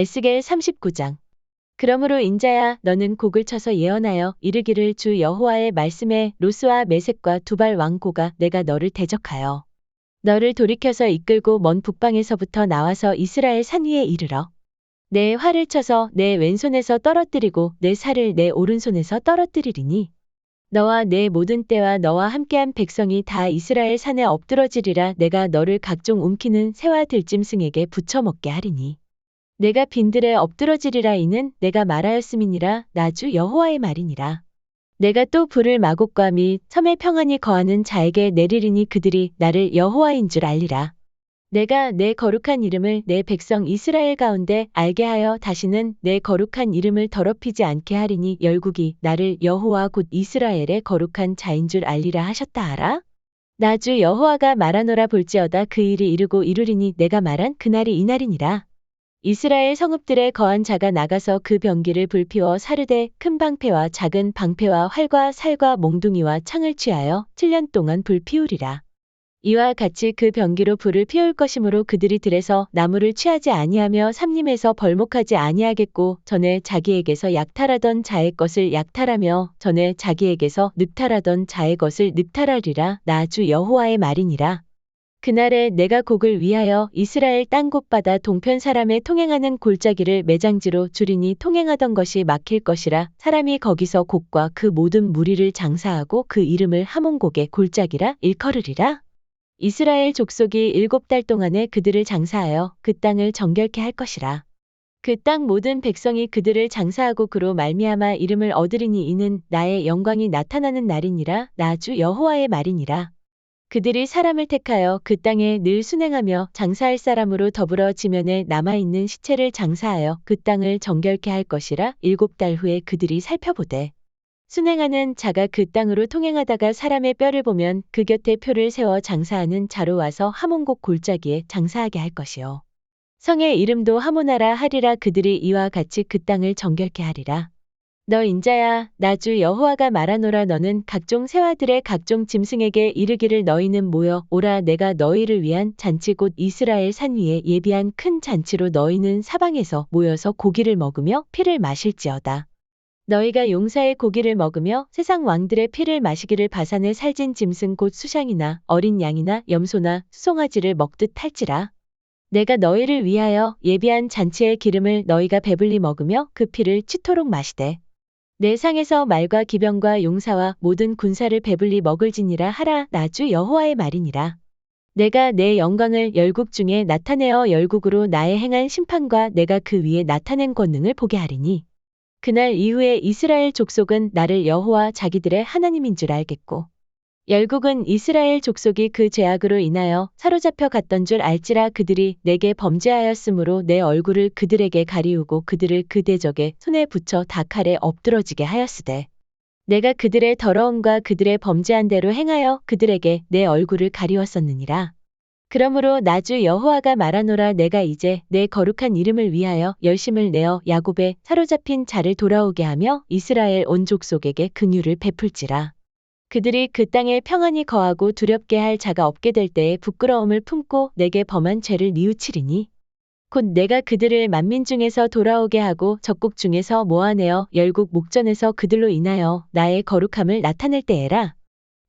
에스겔 39장. 그러므로 인자야 너는 곡을 쳐서 예언하여 이르기를 주 여호와의 말씀에 로스와 메색과 두발 왕고가 내가 너를 대적하여 너를 돌이켜서 이끌고 먼 북방에서부터 나와서 이스라엘 산 위에 이르러 내 활을 쳐서 내 왼손에서 떨어뜨리고 내 살을 내 오른손에서 떨어뜨리리니 너와 내 모든 때와 너와 함께한 백성이 다 이스라엘 산에 엎드러지리라 내가 너를 각종 움키는 새와 들짐승에게 붙여 먹게 하리니 내가 빈들에 엎드러지리라 이는 내가 말하였음이니라 나주 여호와의 말이니라. 내가 또 불을 마곡과 및 섬에 평안히 거하는 자에게 내리리니 그들이 나를 여호와인 줄 알리라. 내가 내 거룩한 이름을 내 백성 이스라엘 가운데 알게 하여 다시는 내 거룩한 이름을 더럽히지 않게 하리니 열국이 나를 여호와 곧 이스라엘의 거룩한 자인 줄 알리라 하셨다 하라. 나주 여호와가 말하노라 볼지어다 그 일이 이르고 이루리니 내가 말한 그날이 이날이니라. 이스라엘 성읍들에 거한 자가 나가서 그 병기를 불피워 사르되 큰 방패와 작은 방패와 활과 살과 몽둥이와 창을 취하여 7년 동안 불피우리라. 이와 같이 그 병기로 불을 피울 것이므로 그들이 들에서 나무를 취하지 아니하며 삼림에서 벌목하지 아니하겠고 전에 자기에게서 약탈하던 자의 것을 약탈하며 전에 자기에게서 늑탈하던 자의 것을 늑탈하리라 나주 여호와의 말이니라. 그날에 내가 곡을 위하여 이스라엘 땅 곳바다 동편 사람의 통행하는 골짜기를 매장지로 줄이니 통행하던 것이 막힐 것이라 사람이 거기서 곡과 그 모든 무리를 장사하고 그 이름을 하몬곡의 골짜기라 일컬으리라. 이스라엘 족속이 일곱 달 동안에 그들을 장사하여 그 땅을 정결케 할 것이라. 그 땅 모든 백성이 그들을 장사하고 그로 말미암아 이름을 얻으리니 이는 나의 영광이 나타나는 날이니라 나주 여호와의 말이니라. 그들이 사람을 택하여 그 땅에 늘 순행하며 장사할 사람으로 더불어 지면에 남아있는 시체를 장사하여 그 땅을 정결케 할 것이라 일곱 달 후에 그들이 살펴보되 순행하는 자가 그 땅으로 통행하다가 사람의 뼈를 보면 그 곁에 표를 세워 장사하는 자로 와서 하몬곡 골짜기에 장사하게 할 것이요. 성의 이름도 하모나라 하리라 그들이 이와 같이 그 땅을 정결케 하리라. 너 인자야 나주 여호와가 말하노라 너는 각종 새와들의 각종 짐승에게 이르기를 너희는 모여 오라 내가 너희를 위한 잔치 곧 이스라엘 산 위에 예비한 큰 잔치로 너희는 사방에서 모여서 고기를 먹으며 피를 마실지어다. 너희가 용사의 고기를 먹으며 세상 왕들의 피를 마시기를 바산의 살진 짐승 곧 수샹이나 어린 양이나 염소나 수송아지를 먹듯 할지라. 내가 너희를 위하여 예비한 잔치의 기름을 너희가 배불리 먹으며 그 피를 치토록 마시되 내 상에서 말과 기병과 용사와 모든 군사를 배불리 먹을지니라 하라 나주 여호와의 말이니라. 내가 내 영광을 열국 중에 나타내어 열국으로 나의 행한 심판과 내가 그 위에 나타낸 권능을 보게 하리니 그날 이후에 이스라엘 족속은 나를 여호와 자기들의 하나님인 줄 알겠고 열국은 이스라엘 족속이 그 죄악으로 인하여 사로잡혀 갔던 줄 알지라 그들이 내게 범죄하였으므로 내 얼굴을 그들에게 가리우고 그들을 그 대적에 손에 붙여 다 칼에 엎드러지게 하였으되 내가 그들의 더러움과 그들의 범죄한 대로 행하여 그들에게 내 얼굴을 가리웠었느니라. 그러므로 나주 여호와가 말하노라 내가 이제 내 거룩한 이름을 위하여 열심을 내어 야곱에 사로잡힌 자를 돌아오게 하며 이스라엘 온 족속에게 긍휼을 베풀지라. 그들이 그 땅에 평안히 거하고 두렵게 할 자가 없게 될 때에 부끄러움을 품고 내게 범한 죄를 뉘우치리니 곧 내가 그들을 만민 중에서 돌아오게 하고 적국 중에서 모아내어 열국 목전에서 그들로 인하여 나의 거룩함을 나타낼 때에라.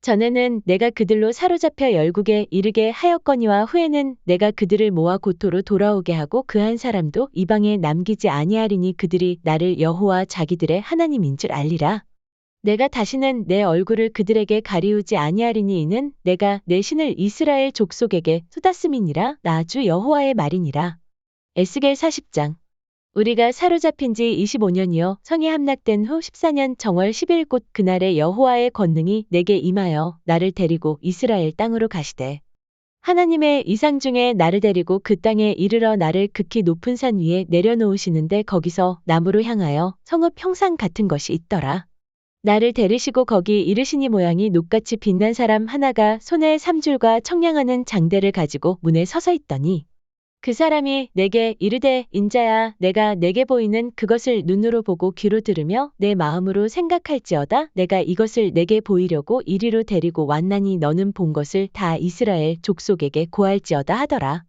전에는 내가 그들로 사로잡혀 열국에 이르게 하였거니와 후에는 내가 그들을 모아 고토로 돌아오게 하고 그 한 사람도 이방에 남기지 아니하리니 그들이 나를 여호와 자기들의 하나님인 줄 알리라. 내가 다시는 내 얼굴을 그들에게 가리우지 아니하리니 이는 내가 내 신을 이스라엘 족속에게 쏟았음이니라 나주 여호와의 말이니라. 에스겔 40장 우리가 사로잡힌 지 25년이요 성이 함락된 후 14년 정월 10일 곧 그날에 여호와의 권능이 내게 임하여 나를 데리고 이스라엘 땅으로 가시되 하나님의 이상 중에 나를 데리고 그 땅에 이르러 나를 극히 높은 산 위에 내려놓으시는데 거기서 나무로 향하여 성읍 형상 같은 것이 있더라. 나를 데리시고 거기 이르시니 모양이 녹같이 빛난 사람 하나가 손에 삼줄과 청량하는 장대를 가지고 문에 서서 있더니 그 사람이 내게 이르되 인자야 내가 내게 보이는 그것을 눈으로 보고 귀로 들으며 내 마음으로 생각할지어다 내가 이것을 내게 보이려고 이리로 데리고 왔나니 너는 본 것을 다 이스라엘 족속에게 고할지어다 하더라.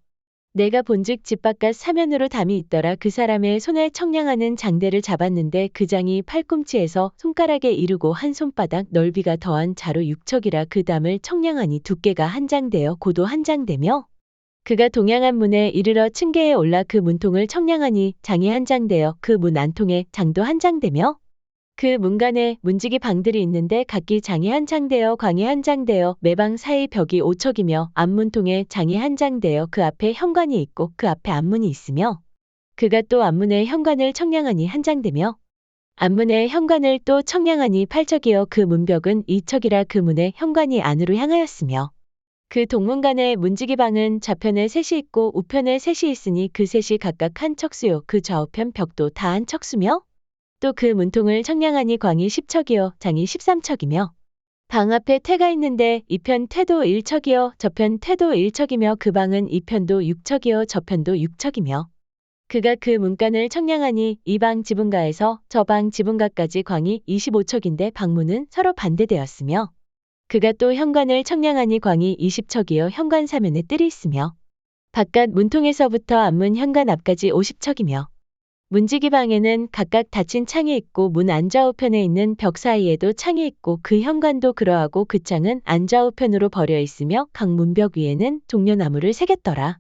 내가 본즉 집 바깥 사면으로 담이 있더라. 그 사람의 손에 청량하는 장대를 잡았는데 그 장이 팔꿈치에서 손가락에 이르고 한 손바닥 넓이가 더한 자루 육척이라 그 담을 청량하니 두께가 한 장되어 고도 한 장되며? 그가 동양한 문에 이르러 층계에 올라 그 문통을 청량하니 장이 한 장되어 그문 안통에 장도 한 장되며 그 문간에 문지기 방들이 있는데 각기 장이 한 장되어 광이 한 장되어 매방 사이 벽이 오척이며 앞문통에 장이 한 장되어 그 앞에 현관이 있고 그 앞에 앞문이 있으며 그가 또 앞문에 현관을 청량하니 한 장되며 앞문에 현관을 또 청량하니 팔척이어 그 문벽은 이척이라 그 문에 현관이 안으로 향하였으며 그 동문간의 문지기 방은 좌편에 셋이 있고 우편에 셋이 있으니 그 셋이 각각 한 척수요. 그 좌우편 벽도 다 한 척수며 또 그 문통을 청량하니 광이 10척이요 장이 13척이며 방 앞에 태가 있는데 이편 태도 1척이요 저편 태도 1척이며 그 방은 이편도 6척이요 저편도 6척이며 그가 그 문간을 청량하니 이 방 지붕가에서 저 방 지붕가까지 광이 25척인데 방문은 서로 반대되었으며 그가 또 현관을 청량하니 광이 20척이요 현관 사면에 뜰이 있으며 바깥 문통에서부터 앞문 현관 앞까지 50척이며 문지기 방에는 각각 닫힌 창이 있고 문 안좌우편에 있는 벽 사이에도 창이 있고 그 현관도 그러하고 그 창은 안좌우편으로 버려 있으며 각 문벽 위에는 종려나무를 새겼더라.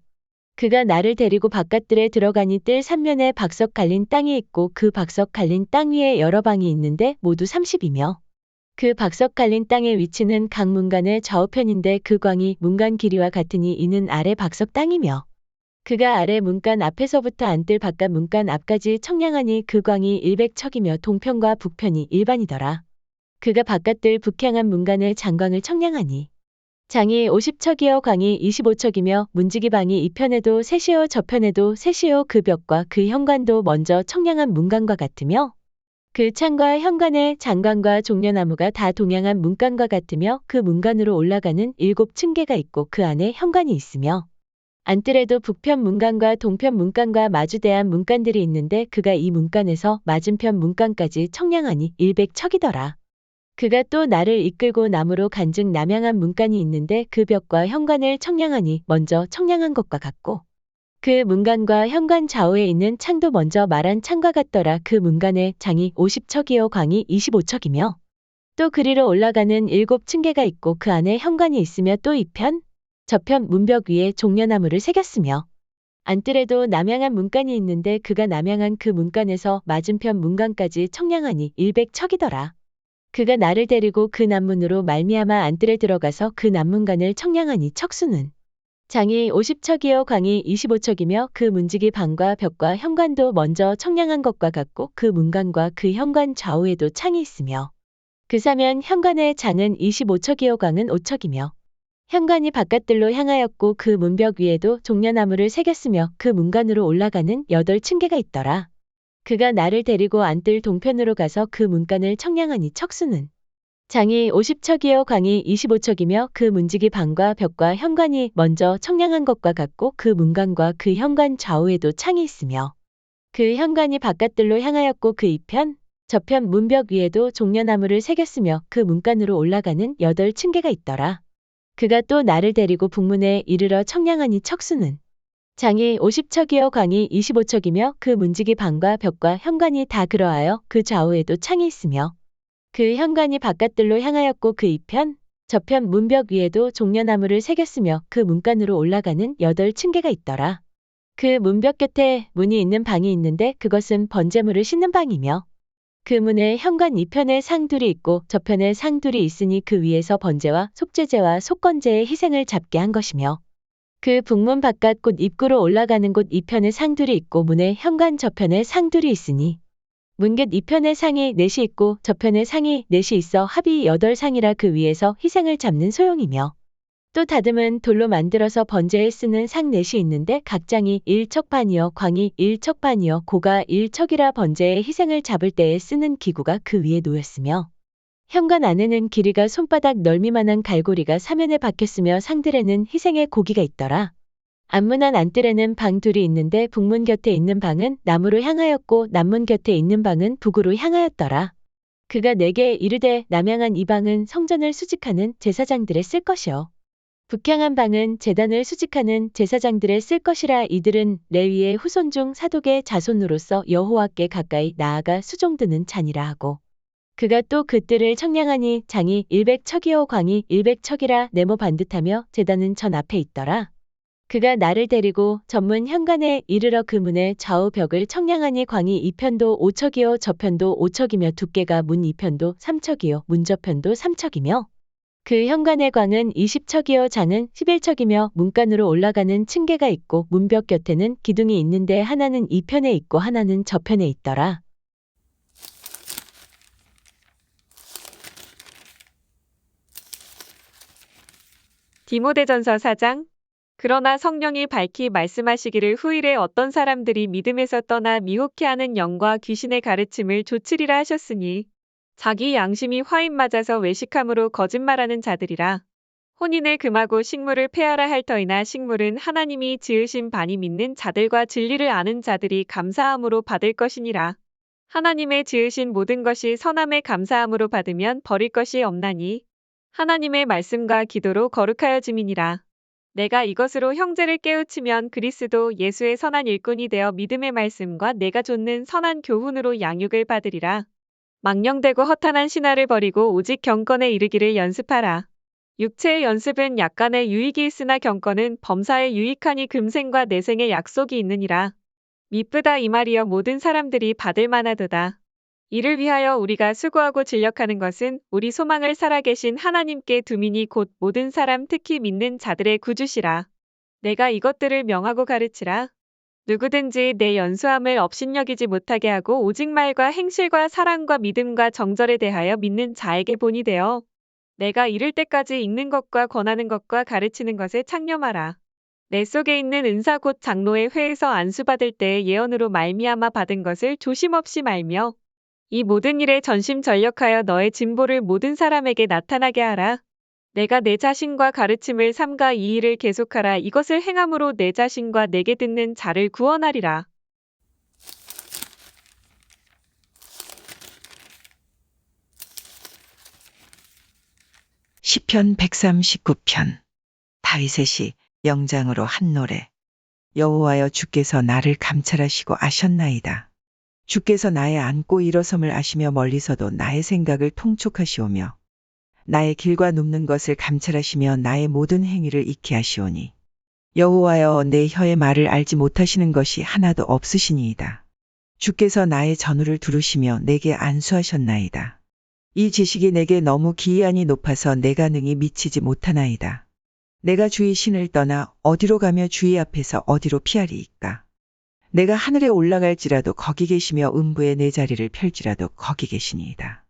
그가 나를 데리고 바깥들에 들어가니 뜰 삼면에 박석 갈린 땅이 있고 그 박석 갈린 땅 위에 여러 방이 있는데 모두 30이며 그 박석 갈린 땅의 위치는 각 문간의 좌우편인데 그 광이 문간 길이와 같으니 이는 아래 박석 땅이며 그가 아래 문간 앞에서부터 안뜰 바깥 문간 앞까지 청량하니 그 광이 100척이며 동편과 북편이 일반이더라. 그가 바깥들 북향한 문간의 장광을 청량하니 장이 50척이요 광이 25척이며 문지기 방이 이편에도 셋이요 저편에도 셋이요 그 벽과 그 현관도 먼저 청량한 문간과 같으며 그 창과 현관의 장관과 종려나무가 다 동양한 문간과 같으며 그 문간으로 올라가는 일곱 층계가 있고 그 안에 현관이 있으며 안뜰에도 북편 문간과 동편 문간과 마주대한 문간들이 있는데 그가 이 문간에서 맞은편 문간까지 청량하니 일백척이더라. 그가 또 나를 이끌고 나무로 간증 남양한 문간이 있는데 그 벽과 현관을 청량하니 먼저 청량한 것과 같고 그 문간과 현관 좌우에 있는 창도 먼저 말한 창과 같더라. 그 문간에 장이 50척이요 광이 25척이며 또 그리로 올라가는 일곱 층계가 있고 그 안에 현관이 있으며 또 이편 저편 문벽 위에 종려나무를 새겼으며 안뜰에도 남양한 문간이 있는데 그가 남양한 그 문간에서 맞은편 문간까지 청량하니 100척이더라. 그가 나를 데리고 그 남문으로 말미암아 안뜰에 들어가서 그 남문간을 청량하니 척수는 장이 50척이요 광이 25척이며 그 문지기 방과 벽과 현관도 먼저 청량한 것과 같고 그 문간과 그 현관 좌우에도 창이 있으며 그 사면 현관의 장은 25척이요 광은 5척이며 현관이 바깥들로 향하였고 그 문벽 위에도 종려나무를 새겼으며 그 문간으로 올라가는 여덟 층계가 있더라. 그가 나를 데리고 안뜰 동편으로 가서 그 문간을 청량하니 척수는 장이 50척이요 광이 25척이며 그 문지기 방과 벽과 현관이 먼저 청량한 것과 같고 그 문간과 그 현관 좌우에도 창이 있으며 그 현관이 바깥들로 향하였고 그 이편 저편 문벽 위에도 종려나무를 새겼으며 그 문간으로 올라가는 여덟 층계가 있더라. 그가 또 나를 데리고 북문에 이르러 청량하니 척수는 장이 50척이요 광이 25척이며 그 문지기 방과 벽과 현관이 다 그러하여 그 좌우에도 창이 있으며 그 현관이 바깥들로 향하였고 그 이편 저편 문벽 위에도 종려나무를 새겼으며 그 문간으로 올라가는 여덟 층계가 있더라. 그 문벽 곁에 문이 있는 방이 있는데 그것은 번제물을 싣는 방이며 그 문에 현관 이편에 상둘이 있고 저편에 상둘이 있으니 그 위에서 번제와 속죄제와 속건제의 희생을 잡게 한 것이며 그 북문 바깥 곳 입구로 올라가는 곳 이편에 상둘이 있고 문에 현관 저편에 상둘이 있으니 문곁 이편에 상이 넷이 있고 저편에 상이 넷이 있어 합이 여덟 상이라 그 위에서 희생을 잡는 소용이며 또 다듬은 돌로 만들어서 번제에 쓰는 상 넷이 있는데 각 장이 일척반이여 광이 일척반이여 고가 일척이라 번제의 희생을 잡을 때에 쓰는 기구가 그 위에 놓였으며 현관 안에는 길이가 손바닥 넓이만한 갈고리가 사면에 박혔으며 상들에는 희생의 고기가 있더라. 앞문 안 안뜰에는 방 둘이 있는데 북문 곁에 있는 방은 남으로 향하였고 남문 곁에 있는 방은 북으로 향하였더라. 그가 내게 이르되 남양한 이 방은 성전을 수직하는 제사장들의 쓸 것이요. 북향한 방은 재단을 수직하는 제사장들의 쓸 것이라 이들은 레위의 후손 중 사독의 자손으로서 여호와께 가까이 나아가 수종드는 잔이라 하고 그가 또 그들을 청량하니 장이 일백척이요 광이 일백척이라 네모 반듯하며 재단은 전 앞에 있더라. 그가 나를 데리고 전문 현관에 이르러 그 문의 좌우 벽을 청량하니 광이 이편도 오척이요 저편도 오척이며 두께가 문 이편도 삼척이요 문 저편도 삼척이며 그 현관의 광은 20척이요 장은 11척이며 문간으로 올라가는 층계가 있고 문벽 곁에는 기둥이 있는데 하나는 이편에 있고 하나는 저편에 있더라. 디모데전서 4장 그러나 성령이 밝히 말씀하시기를 후일에 어떤 사람들이 믿음에서 떠나 미혹해하는 영과 귀신의 가르침을 조치리라 하셨으니 자기 양심이 화인 맞아서 외식함으로 거짓말하는 자들이라 혼인을 금하고 식물을 폐하라 할 터이나 식물은 하나님이 지으신 반이 믿는 자들과 진리를 아는 자들이 감사함으로 받을 것이니라 하나님의 지으신 모든 것이 선함에 감사함으로 받으면 버릴 것이 없나니 하나님의 말씀과 기도로 거룩하여짐이니라. 내가 이것으로 형제를 깨우치면 그리스도 예수의 선한 일꾼이 되어 믿음의 말씀과 내가 좇는 선한 교훈으로 양육을 받으리라. 망령되고 허탄한 신화를 버리고 오직 경건에 이르기를 연습하라. 육체의 연습은 약간의 유익이 있으나 경건은 범사에 유익하니 금생과 내생의 약속이 있느니라. 미쁘다 이 말이여 모든 사람들이 받을 만하도다. 이를 위하여 우리가 수고하고 진력하는 것은 우리 소망을 살아계신 하나님께 두민이 곧 모든 사람 특히 믿는 자들의 구주시라. 내가 이것들을 명하고 가르치라. 누구든지 내 연수함을 업신여기지 못하게 하고 오직 말과 행실과 사랑과 믿음과 정절에 대하여 믿는 자에게 본이 되어 내가 이를 때까지 읽는 것과 권하는 것과 가르치는 것에 창념하라. 내 속에 있는 은사 곧 장로의 회에서 안수받을 때의 예언으로 말미암아 받은 것을 조심없이 말며 이 모든 일에 전심전력하여 너의 진보를 모든 사람에게 나타나게 하라. 내가 내 자신과 가르침을 삼가 이 일을 계속하라. 이것을 행함으로 내 자신과 내게 듣는 자를 구원하리라. 시편 139편 다윗의 시 영장으로 한 노래 여호와여 주께서 나를 감찰하시고 아셨나이다. 주께서 나의 앉고 일어섬을 아시며 멀리서도 나의 생각을 통촉하시오며 나의 길과 눕는 것을 감찰하시며 나의 모든 행위를 익히 하시오니 여호와여 내 혀의 말을 알지 못하시는 것이 하나도 없으시니이다. 주께서 나의 전우를 두르시며 내게 안수하셨나이다. 이 지식이 내게 너무 기이하니 높아서 내가 능히 미치지 못하나이다. 내가 주의 신을 떠나 어디로 가며 주의 앞에서 어디로 피하리이까. 내가 하늘에 올라갈지라도 거기 계시며 음부에 내 자리를 펼지라도 거기 계시니이다.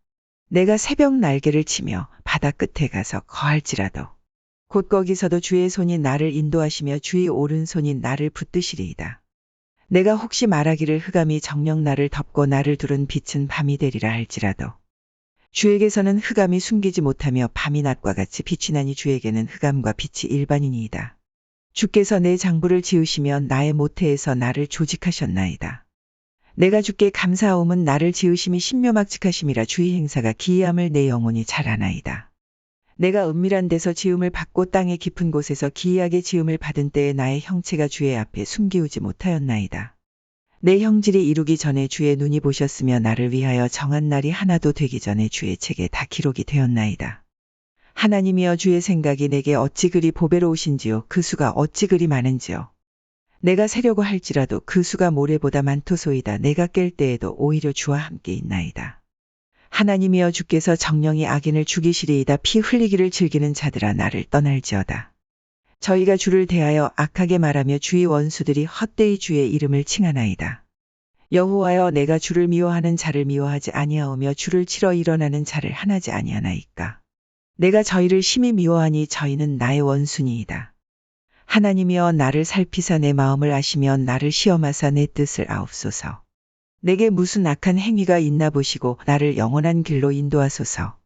내가 새벽 날개를 치며 바다 끝에 가서 거할지라도 곧 거기서도 주의 손이 나를 인도하시며 주의 오른손이 나를 붙드시리이다. 내가 혹시 말하기를 흑암이 정령 나를 덮고 나를 두른 빛은 밤이 되리라 할지라도 주에게서는 흑암이 숨기지 못하며 밤이 낮과 같이 빛이 나니 주에게는 흑암과 빛이 일반이니이다. 주께서 내 장부를 지으시며 나의 모태에서 나를 조직하셨나이다. 내가 주께 감사하옴은 나를 지으심이 신묘막직하심이라 주의 행사가 기이함을 내 영혼이 잘 아나이다. 내가 은밀한 데서 지음을 받고 땅의 깊은 곳에서 기이하게 지음을 받은 때에 나의 형체가 주의 앞에 숨기우지 못하였나이다. 내 형질이 이루기 전에 주의 눈이 보셨으며 나를 위하여 정한 날이 하나도 되기 전에 주의 책에 다 기록이 되었나이다. 하나님이여 주의 생각이 내게 어찌 그리 보배로우신지요 그 수가 어찌 그리 많은지요. 내가 세려고 할지라도 그 수가 모래보다 많토소이다 내가 깰 때에도 오히려 주와 함께 있나이다. 하나님이여 주께서 정령이 악인을 죽이시리이다 피 흘리기를 즐기는 자들아 나를 떠날지어다. 저희가 주를 대하여 악하게 말하며 주의 원수들이 헛되이 주의 이름을 칭하나이다. 여호와여 내가 주를 미워하는 자를 미워하지 아니하오며 주를 치러 일어나는 자를 하나지 아니하나이까. 내가 저희를 심히 미워하니 저희는 나의 원순이이다. 하나님이여 나를 살피사 내 마음을 아시며 나를 시험하사 내 뜻을 아옵소서. 내게 무슨 악한 행위가 있나 보시고 나를 영원한 길로 인도하소서.